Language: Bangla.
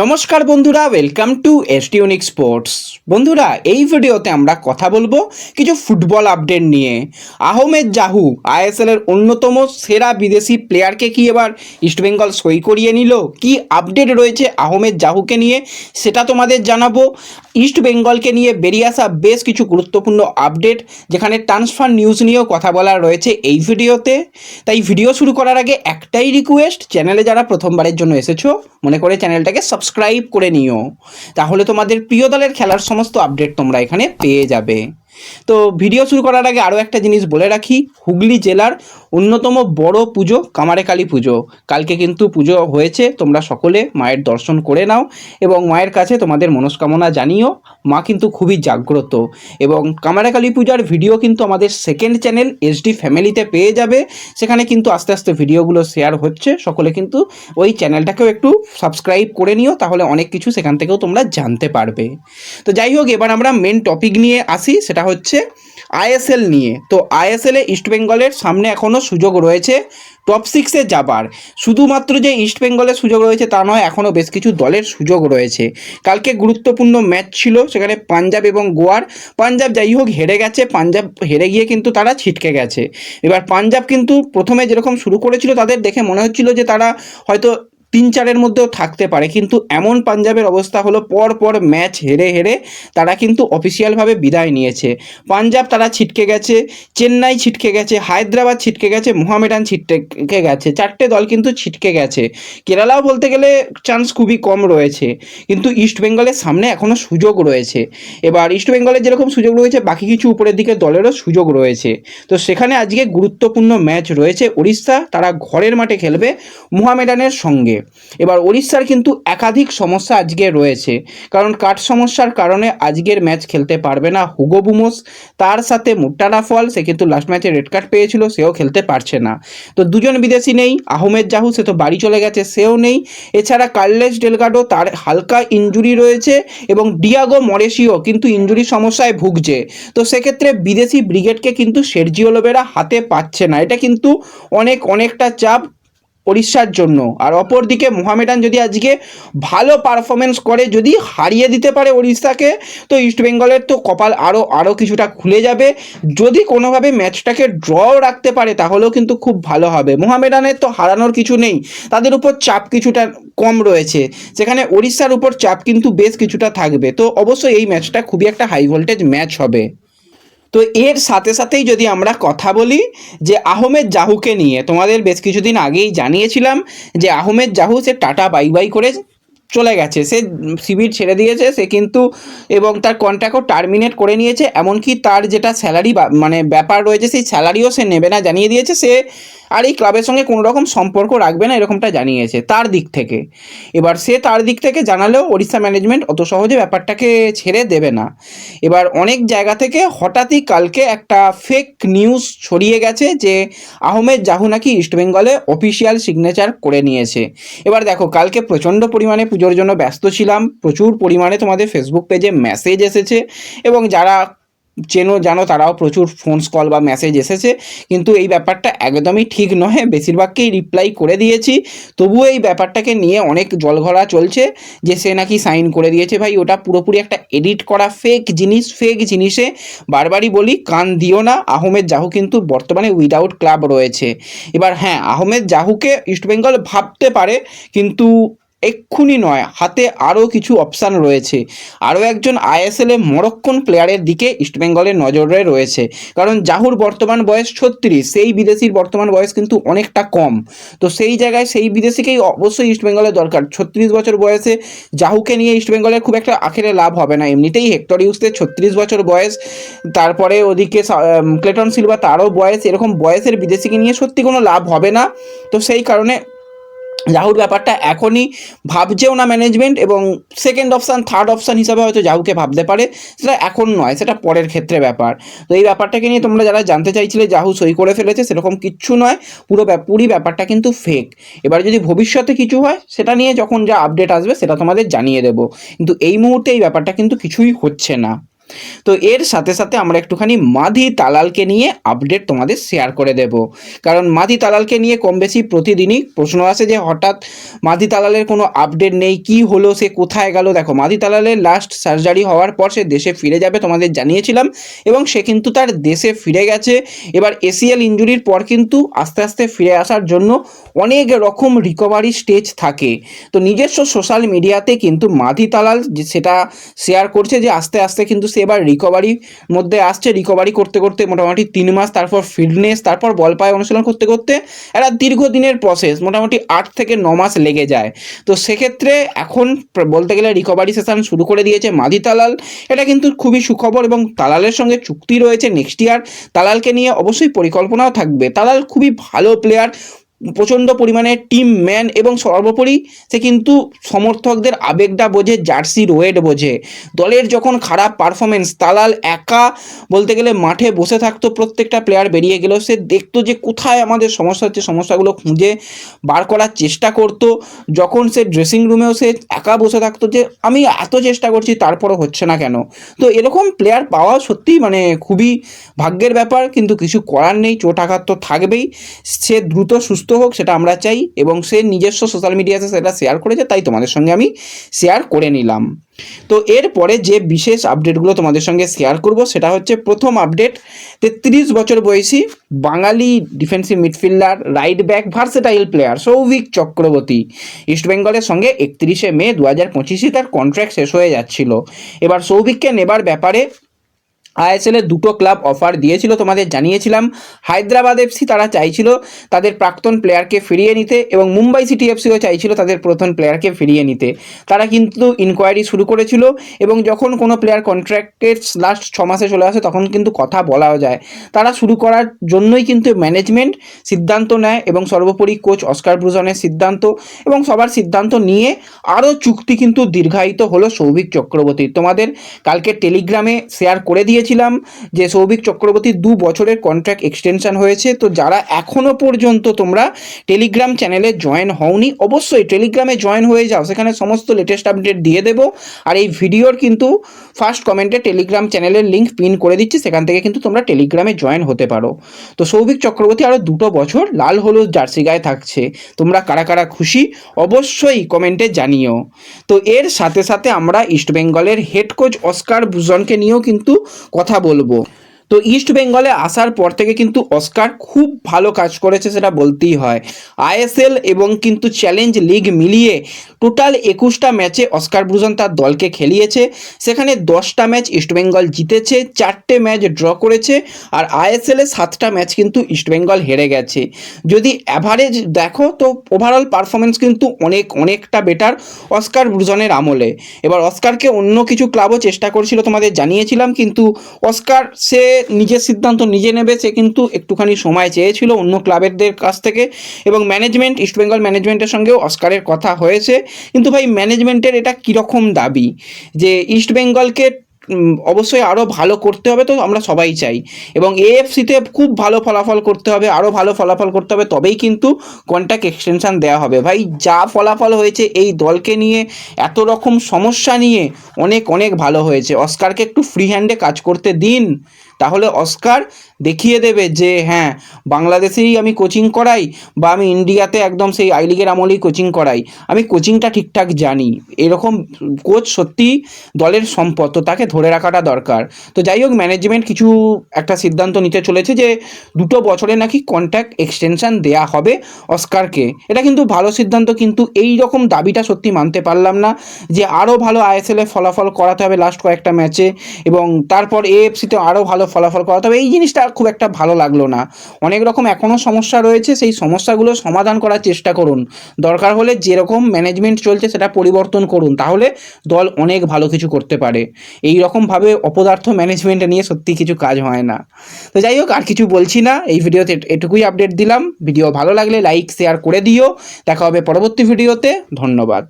নমস্কার বন্ধুরা ওয়েলকাম টু এসটিউনিক স্পোর্টস বন্ধুরা, এই ভিডিওতে আমরা কথা বলব কিছু ফুটবল আপডেট নিয়ে। আহমেদ জাহু আইএসএল এর অন্যতম সেরা বিদেশি প্লেয়ারকে কি এবার ইস্টবেঙ্গল সই করিয়ে নিল? কি আপডেট রয়েছে আহমেদ জাহুকে নিয়ে? সেটা তোমাদের জানাব। ইস্ট বেঙ্গলকে নিয়ে বেরিয়ে আসা বেশ কিছু গুরুত্বপূর্ণ আপডেট যেখানে ট্রান্সফার নিউজ নিয়েও কথা বলা রয়েছে এই ভিডিওতে। তাই ভিডিও শুরু করার আগে একটাই রিকোয়েস্ট চ্যানেলে যারা প্রথমবারের জন্য এসেছ, মনে করে চ্যানেলটাকে সাবস্ক্রাইব করে নিও। তাহলে তোমাদের প্রিয় দলের খেলার সমস্ত আপডেট তোমরা এখানে পেয়ে যাবে। তো ভিডিও শুরু করার আগে আরও একটা জিনিস বলে রাখি, হুগলি জেলার অন্যতম বড় পুজো কামারে কালী পুজো। কালকে কিন্তু পুজো হয়েছে, তোমরা সকলে মায়ের দর্শন করে নাও এবং মায়ের কাছে তোমাদের মনস্কামনা জানিও, মা কিন্তু খুবই জাগ্রত। এবং কামারে কালী পূজার ভিডিও কিন্তু আমাদের সেকেন্ড চ্যানেল এসডি ফ্যামিলিতে পেয়ে যাবে, সেখানে কিন্তু আস্তে আস্তে ভিডিওগুলো শেয়ার হচ্ছে, সকলে কিন্তু ওই চ্যানেলটাকেও একটু সাবস্ক্রাইব করে নিও, তাহলে অনেক কিছু সেখান থেকেও তোমরা জানতে পারবে। তো যাই হোক, এবার আমরা মেন টপিক নিয়ে আসি, সেটা হচ্ছে আইএসএল নিয়ে। তো আইএসএলে ইস্টবেঙ্গলের সামনে এখনও সুযোগ রয়েছে টপ সিক্সে যাবার। শুধুমাত্র যে ইস্টবেঙ্গলের সুযোগ রয়েছে তা নয় এখনও বেশ কিছু দলের সুযোগ রয়েছে। কালকে গুরুত্বপূর্ণ ম্যাচ ছিল সেখানে পাঞ্জাব এবং গোয়ার। পাঞ্জাব যাই হোক হেরে গেছে, পাঞ্জাব হেরে গিয়ে কিন্তু তারা ছিটকে গেছে। এবার পাঞ্জাব কিন্তু প্রথমে যেরকম শুরু করেছিল তাদের দেখে মনে হচ্ছিল যে তারা হয়তো তিন চারের মধ্যেও থাকতে পারে। কিন্তু এমন পাঞ্জাবের অবস্থা হলো পর পর ম্যাচ হেরে হেরে তারা কিন্তু অফিসিয়ালভাবে বিদায় নিয়েছে। পাঞ্জাব তারা ছিটকে গেছে, চেন্নাই ছিটকে গেছে, হায়দ্রাবাদ ছিটকে গেছে, মোহামেডান ছিটকে গেছে। চারটে দল কিন্তু ছিটকে গেছে। কেরালাও বলতে গেলে চান্স খুবই কম রয়েছে। কিন্তু ইস্ট বেঙ্গলের সামনে এখনও সুযোগ রয়েছে। এবার ইস্ট বেঙ্গলের যেরকম সুযোগ রয়েছে, বাকি কিছু উপরের দিকে দলেরও সুযোগ রয়েছে। তো সেখানে আজকে গুরুত্বপূর্ণ ম্যাচ রয়েছে। উড়িষ্যা তারা ঘরের মাঠে খেলবে মোহামেডানের সঙ্গে। এবার উড়িষ্যার কিন্তু একাধিক সমস্যা আজকে রয়েছে। কারণ কাঠ সমস্যার কারণে আজকের ম্যাচ খেলতে পারবে না হুগো বুমোস। তার সাথে মুট্টানা ফল, সে কিন্তু লাস্ট ম্যাচে রেড কার্ড পেয়েছিল, সেও খেলতে পারছে না। তো দুজন বিদেশি নেই, আহমেদ জাহু, সে তো বাড়ি চলে গেছে, সেও নেই। এছাড়া কার্লেস ডেলগাডো, তার হালকা ইঞ্জুরি রয়েছে এবং ডিয়াগো মরেশিও কিন্তু ইঞ্জুরি সমস্যায় ভুগছে। তো সেক্ষেত্রে বিদেশি ব্রিগেডকে কিন্তু সের্জিও লোবেরা হাতে পাচ্ছে না। এটা কিন্তু অনেক, অনেকটা চাপ। উড়িষ্যার জন্য। আর অপরদিকে মোহামেডান যদি আজকে ভালো পারফরমেন্স করে, যদি হারিয়ে দিতে পারে উড়িষ্যাকে তো ইস্টবেঙ্গলের তো কপাল আরও আরও কিছুটা খুলে যাবে। যদি কোনোভাবে ম্যাচটাকে ড্রও রাখতে পারে, তাহলেও কিন্তু খুব ভালো হবে। মোহামেডানের তো হারানোর কিছু নেই। তাদের উপর চাপ কিছুটা কম রয়েছে। সেখানে উড়িষ্যার উপর চাপ কিন্তু বেশ কিছুটা থাকবে। তো অবশ্যই এই ম্যাচটা খুবই একটা হাই ভোল্টেজ ম্যাচ হবে। তো এর সাথে সাথেই যদি আমরা কথা বলি যে আহমেদ জাহুকে নিয়ে, তোমাদের বেশ কিছুদিন আগেই জানিয়েছিলাম যে আহমেদ জাহু সে টাটা বাই বাই করে চলে গেছে। সে শিবির ছেড়ে দিয়েছে, সে কিন্তু এবং তার কন্ট্রাক্টও টার্মিনেট করে নিয়েছে, এমনকি তার যেটা স্যালারি মানে ব্যাপার রয়েছে, সেই স্যালারিও সে নেবে না জানিয়ে দিয়েছে, সে আর এই ক্লাবের সঙ্গে কোনো রকম সম্পর্ক রাখবে না, এরকমটা জানিয়েছে তার দিক থেকে। এবার সে তার দিক থেকে জানালেও ওড়িশা ম্যানেজমেন্ট অত সহজে ব্যাপারটাকে ছেড়ে দেবে না। এবার অনেক জায়গা থেকে হঠাৎই কালকে একটা ফেক নিউজ ছড়িয়ে গেছে যে আহমেদ জাহু নাকি ইস্টবেঙ্গলে অফিসিয়াল সিগনেচার করে নিয়েছে। এবার দেখো, কালকে প্রচণ্ড পরিমাণে পুজোর জন্য ব্যস্ত ছিলাম। প্রচুর পরিমাণে তোমাদের ফেসবুক পেজে মেসেজ এসেছে এবং যারা চেনো, জানো তারাও প্রচুর ফোনস কল বা মেসেজ এসেছে। কিন্তু এই ব্যাপারটা একদমই ঠিক নয়, বেশিরভাগকেই রিপ্লাই করে দিয়েছি। তবুও এই ব্যাপারটাকে নিয়ে অনেক জলঘরা চলছে যে সে নাকি সাইন করে দিয়েছে। ভাই, ওটা পুরোপুরি একটা এডিট করা ফেক জিনিস ফেক জিনিসে বারবারই বলি, কান দিও না। আহমেদ জাহু কিন্তু বর্তমানে উইদাউট ক্লাব রয়েছে। এবার হ্যাঁ আহমেদ জাহুকে ইস্টবেঙ্গল ভাবতে পারে, কিন্তু এক্ষুনি নয়, হাতে আরও কিছু অপশান রয়েছে। আরও একজন আইএসএলে মরক্কন প্লেয়ারের দিকে ইস্টবেঙ্গলের নজরে রয়েছে। কারণ জাহুর বর্তমান বয়স ছত্রিশ, সেই বিদেশির বর্তমান বয়স কিন্তু অনেকটা কম। তো সেই জায়গায় সেই বিদেশিকেই অবশ্যই ইস্টবেঙ্গলের দরকার। ছত্রিশ বছর বয়সে জাহুকে নিয়ে ইস্টবেঙ্গলের খুব একটা আখেরে লাভ হবে না। এমনিতেই হেক্টর ইউসদের ছত্রিশ বছর বয়স, তারপরে ওদিকে ক্লেটন সিলভা তারও বয়স, এরকম বয়সের বিদেশিকে নিয়ে সত্যি কোনো লাভ হবে না। তো সেই কারণে জাহুর ব্যাপারটা এখনই ভাবছেও না ম্যানেজমেন্ট এবং সেকেন্ড অপশান থার্ড অপশান হিসাবে হয়তো জাহুকে ভাবতে পারে। সেটা এখন নয়, সেটা পরের ক্ষেত্রে ব্যাপার। তো এই ব্যাপারটাকে নিয়ে তোমরা যারা জানতে চাইছিলে জাহু সই করে ফেলেছে, সেরকম কিচ্ছু নয়, পুরো পুরি ব্যাপারটা কিন্তু ফেক এবার যদি ভবিষ্যতে কিছু হয়, সেটা নিয়ে যখন যা আপডেট আসবে, সেটা তোমাদের জানিয়ে দেবো। কিন্তু এই মুহূর্তে এই ব্যাপারটা কিন্তু কিছুই হচ্ছে না। তো এর সাথে সাথে আমরা একটুখানি মাধি তালালকে নিয়ে আপডেট তোমাদের শেয়ার করে দেব। কারণ মাধি তালালকে নিয়ে কম বেশি প্রতিদিনই প্রশ্ন আসে যে হঠাৎ মাধি তালালের কোনো আপডেট নেই, কি হলো, সে কোথায় গেল? দেখো, মাধি তালালের লাস্ট সার্জারি হওয়ার পর সে দেশে ফিরে যাবে তোমাদের জানিয়েছিলাম এবং সে কিন্তু তার দেশে ফিরে গেছে। এবার এসিএল ইঞ্জুরির পর কিন্তু আস্তে আস্তে ফিরে আসার জন্য অনেক রকম রিকভারি স্টেজ থাকে। তো নিজস্ব সোশ্যাল মিডিয়াতে কিন্তু মাধি তালাল সেটা শেয়ার করছে যে আস্তে আস্তে কিন্তু সে এবার রিকভারি মধ্যে আসছে। রিকভারি করতে করতে মোটামুটি তিন মাস, তারপর ফিটনেস তারপর বল পায়ে অনুশীলন করতে করতে একটা দীর্ঘদিনের প্রসেস মোটামুটি আট থেকে ন মাস লেগে যায়। তো সেক্ষেত্রে এখন বলতে গেলে রিকভারি সেশন শুরু করে দিয়েছে মাধি তালাল। এটা কিন্তু খুবই সুখবর এবং তালালের সঙ্গে চুক্তি রয়েছে নেক্সট ইয়ার তালালকে নিয়ে অবশ্যই পরিকল্পনাও থাকবে। তালাল খুবই ভালো প্লেয়ার প্রচণ্ড পরিমাণে টিম ম্যান এবং সর্বোপরি সে কিন্তু সমর্থকদের আবেগটা বোঝে জার্সির ওয়েট বোঝে। দলের যখন খারাপ পারফরমেন্স তালাল একা বলতে গেলে মাঠে বসে থাকতো, প্রত্যেকটা প্লেয়ার বেরিয়ে গেলেও সে দেখতো যে কোথায় আমাদের সমস্যা হচ্ছে, সমস্যাগুলো খুঁজে বার করার চেষ্টা করতো। যখন সে ড্রেসিং রুমেও সে একা বসে থাকতো যে, আমি এত চেষ্টা করছি, তারপরও হচ্ছে না কেন? তো এরকম প্লেয়ার পাওয়া সত্যিই মানে খুবই ভাগ্যের ব্যাপার, কিন্তু কিছু করার নেই, চোট আঘাত তো থাকবেই। সে দ্রুত সুস্থ হোক, সেটা আমরা চাই এবং সে নিজস্ব সোশ্যাল মিডিয়াতে সেটা শেয়ার করেছে, তাই তোমাদের সঙ্গে আমি শেয়ার করে নিলাম। তো এরপরে যে বিশেষ আপডেটগুলো তোমাদের সঙ্গে শেয়ার করব, সেটা হচ্ছে প্রথম আপডেট তেত্রিশ বছর বয়সী বাঙালি defensive midfielder right back versatile player Souvik Chakraborty. ইস্টবেঙ্গলের সঙ্গে একত্রিশে মে দু হাজার পঁচিশে তার কন্ট্রাক্ট শেষ হয়ে যাচ্ছিল। এবার সৌভিককে নেবার ব্যাপারে আইএসএল দুটো ক্লাব অফার দিয়েছিল, তোমাদের জানিয়েছিলাম। হায়দ্রাবাদ এফসি তারা চাইছিল তাদের প্রাক্তন প্লেয়ারকে ফিরিয়ে নিতে এবং মুম্বাই সিটি এফসিও চাইছিল তাদের প্রথম প্লেয়ারকে ফিরিয়ে নিতে। তারা কিন্তু ইনকোয়ারি শুরু করেছিল এবং যখন কোনো প্লেয়ার কন্ট্রাক্টের লাস্ট ছ মাসে চলে আসে তখন কিন্তু কথা বলাও যায়। তারা শুরু করার জন্যই কিন্তু ম্যানেজমেন্ট সিদ্ধান্ত নেয় এবং সর্বোপরি কোচ অস্কার ব্রুজনের সিদ্ধান্ত এবং সবার সিদ্ধান্ত নিয়ে আরও চুক্তি কিন্তু দীর্ঘায়িত হলো সৌভিক চক্রবর্তী। তোমাদের কালকে টেলিগ্রামে শেয়ার করে দিয়েছিলাম যে সৌভিক চক্রবর্তীর দু বছরের কন্ট্রাক্ট এক্সটেনশন হয়েছে। তো যারা এখনও পর্যন্ত তোমরা টেলিগ্রাম চ্যানেলে জয়েন হওনি, অবশ্যই টেলিগ্রামে জয়েন হয়ে যাও। সেখানে সমস্ত লেটেস্ট আপডেট দিয়ে দেবো। আর এই ভিডিওর কিন্তু ফার্স্ট কমেন্টে টেলিগ্রাম চ্যানেলের লিঙ্ক পিন করে দিচ্ছি। সেখান থেকে কিন্তু তোমরা টেলিগ্রামে জয়েন হতে পারো। তো সৌভিক চক্রবর্তী আরও দুটো বছর লাল হলুদ জার্সি গায়ে থাকছে। তোমরা কারা কারা খুশি অবশ্যই কমেন্টে জানিও। তো এর সাথে সাথে আমরা ইস্টবেঙ্গলের হেড কোচ অস্কার বুজনকে নিয়েও কিন্তু কথা বলব। তো ইস্ট বেঙ্গলে আসার পর থেকে কিন্তু অস্কার খুব ভালো কাজ করেছে সেটা বলতেই হয়। আইএসএল এবং কিন্তু চ্যালেঞ্জ লিগ মিলিয়ে টোটাল একুশটা ম্যাচে অস্কার ব্রুজন তার দলকে খেলিয়েছে। সেখানে দশটা ম্যাচ ইস্টবেঙ্গল জিতেছে, চারটে ম্যাচ ড্র করেছে আর আইএসএলে সাতটা ম্যাচ কিন্তু ইস্টবেঙ্গল হেরে গেছে। যদি অ্যাভারেজ দেখো তো ওভারঅল পারফরমেন্স কিন্তু অনেক, অনেকটা বেটার অস্কার ব্রুজনের আমলে। এবার অস্কারকে অন্য কিছু ক্লাবও চেষ্টা করেছিল তোমাদের জানিয়েছিলাম, কিন্তু অস্কার সে নিজের সিদ্ধান্ত নিজে নেবে, সে কিন্তু একটুখানি সময় চেয়েছিল অন্য ক্লাবেরদের কাছ থেকে এবং ম্যানেজমেন্ট ইস্টবেঙ্গল ম্যানেজমেন্টের সঙ্গেও অস্কারের কথা হয়েছে। কিন্তু ভাই ম্যানেজমেন্টের এটা কীরকম দাবি? যে ইস্টবেঙ্গলকে অবশ্যই আরও ভালো করতে হবে তো আমরা সবাই চাই। এবং এএফসিতে খুব ভালো ফলাফল করতে হবে আরও ভালো ফলাফল করতে হবে, তবেই কিন্তু কন্ট্যাক্ট এক্সটেনশান দেওয়া হবে। ভাই, যা ফলাফল হয়েছে এই দলকে নিয়ে, এত রকম সমস্যা নিয়ে অনেক অনেক ভালো হয়েছে। অস্কারকে একটু ফ্রি হ্যান্ডে কাজ করতে দিন। তাহলে অস্কার দেখিয়ে দেবে যে হ্যাঁ বাংলাদেশেই আমি কোচিং করাই বা আমি ইন্ডিয়াতে একদম সেই আই লিগের আমলেই কোচিং করাই। আমি কোচিংটা ঠিকঠাক জানি। এরকম কোচ সত্যি দলের সম্পদ, তো তাকে ধরে রাখাটা দরকার। তো যাই হোক ম্যানেজমেন্ট কিছু একটা সিদ্ধান্ত নিতে চলেছে যে, দুটো বছরে নাকি কন্ট্যাক্ট এক্সটেনশন দেয়া হবে অস্কারকে। এটা কিন্তু ভালো সিদ্ধান্ত, কিন্তু এই রকম দাবিটা সত্যি মানতে পারলাম না যে আরও ভালো আইএসএল ফলাফল করাতে হবে লাস্ট কয়েকটা ম্যাচে এবং তারপর এএফসিতে আরও ভালো ফলাফল করাতে হবে। এই জিনিসটা খুব একটা ভালো লাগল না। অনেক রকম এখনও সমস্যা রয়েছে, সেই সমস্যাগুলো সমাধান করার চেষ্টা করুন। দরকার হলে যেরকম ম্যানেজমেন্ট চলছে সেটা পরিবর্তন করুন, তাহলে দল অনেক ভালো কিছু করতে পারে। এই রকমভাবে অপদার্থ ম্যানেজমেন্ট নিয়ে সত্যি কিছু কাজ হয় না। তো যাই হোক, আর কিছু বলছি না, এই ভিডিওতে এটুকুই আপডেট দিলাম। ভিডিও ভালো লাগলে লাইক শেয়ার করে দিও। দেখা হবে পরবর্তী ভিডিওতে, ধন্যবাদ।